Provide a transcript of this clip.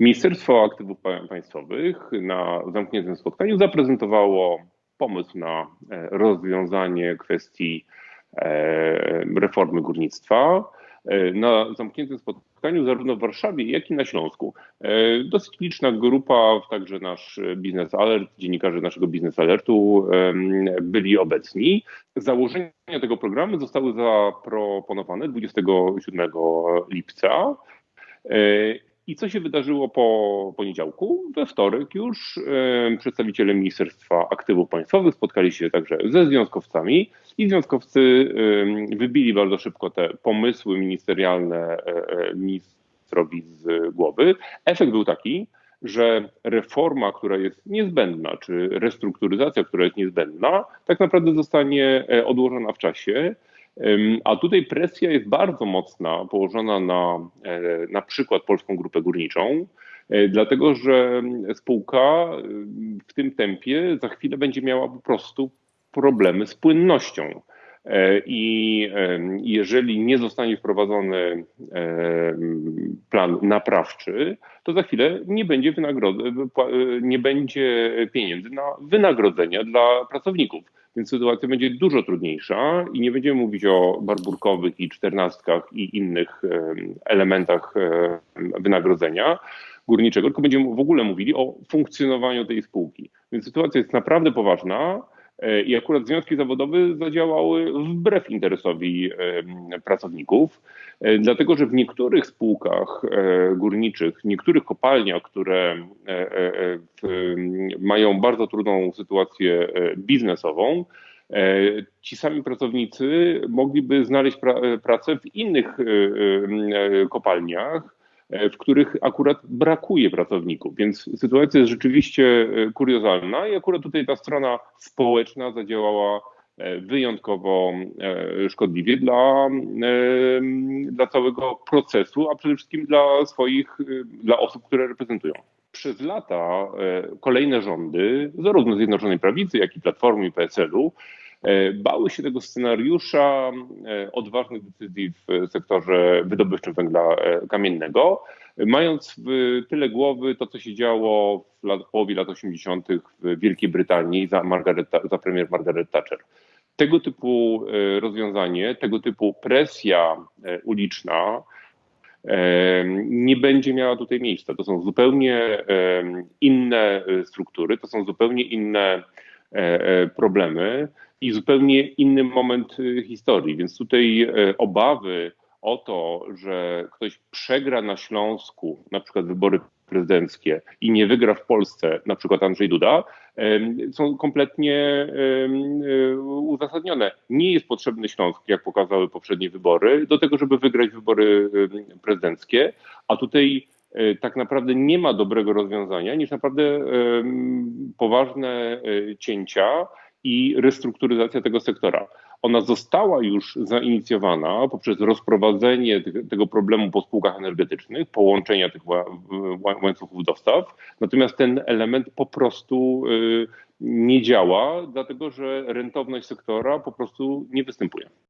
Ministerstwo Aktywów Państwowych na zamkniętym spotkaniu zaprezentowało pomysł na e, rozwiązanie kwestii e, reformy górnictwa. E, na zamkniętym spotkaniu zarówno w Warszawie, jak i na Śląsku. Dosyć liczna grupa, także nasz Biznes Alert, dziennikarze naszego Biznes Alertu byli obecni. Założenia tego programu zostały zaproponowane 27 lipca i co się wydarzyło po poniedziałku? We wtorek już przedstawiciele Ministerstwa Aktywów Państwowych spotkali się także ze związkowcami i związkowcy wybili bardzo szybko te pomysły ministerialne e, e, ministrowi z głowy. Efekt był taki, że reforma, która jest niezbędna, czy restrukturyzacja, która jest niezbędna, tak naprawdę zostanie e, odłożona w czasie a tutaj presja jest bardzo mocna, położona na e, na przykład Polską Grupę Górniczą, e, dlatego że spółka w tym tempie za chwilę będzie miała po prostu problemy z płynnością. E, I jeżeli nie zostanie wprowadzony plan naprawczy, to za chwilę nie będzie, nie będzie pieniędzy na wynagrodzenia dla pracowników więc sytuacja będzie dużo trudniejsza i nie będziemy mówić o barburkowych i czternastkach i innych elementach wynagrodzenia górniczego, tylko będziemy w ogóle mówili o funkcjonowaniu tej spółki. Więc sytuacja jest naprawdę poważna. E, I akurat związki zawodowe zadziałały wbrew interesowi pracowników, e, dlatego że w niektórych spółkach e, górniczych, niektórych kopalniach, które mają bardzo trudną sytuację biznesową, ci sami pracownicy mogliby znaleźć pracę w innych kopalniach, w których akurat brakuje pracowników, więc sytuacja jest rzeczywiście e, kuriozalna i akurat tutaj ta strona społeczna zadziałała e, wyjątkowo szkodliwie dla, dla całego procesu, a przede wszystkim dla swoich, dla osób, które reprezentują. Przez lata kolejne rządy, zarówno Zjednoczonej Prawicy, jak i Platformy PSL-u, E, bały się tego scenariusza e, odważnych decyzji w sektorze wydobywczym węgla e, kamiennego, mając w tyle głowy to, co się działo w lat, połowie lat 80. w Wielkiej Brytanii za, Margaret, za premier Margaret Thatcher. Tego typu rozwiązanie, tego typu presja uliczna, nie będzie miała tutaj miejsca. To są zupełnie inne struktury, to są zupełnie inne problemy i zupełnie inny moment y, historii. Więc tutaj e, obawy o to, że ktoś przegra na Śląsku, na przykład wybory prezydenckie i nie wygra w Polsce, na przykład Andrzej Duda, są kompletnie e, uzasadnione. Nie jest potrzebny Śląsk, jak pokazały poprzednie wybory, do tego, żeby wygrać wybory prezydenckie, a tutaj e, tak naprawdę nie ma dobrego rozwiązania niż naprawdę poważne cięcia i restrukturyzacja tego sektora. Ona została już zainicjowana poprzez rozprowadzenie tego problemu po spółkach energetycznych, połączenia tych łańcuchów dostaw, natomiast ten element po prostu nie działa, dlatego że rentowność sektora po prostu nie występuje.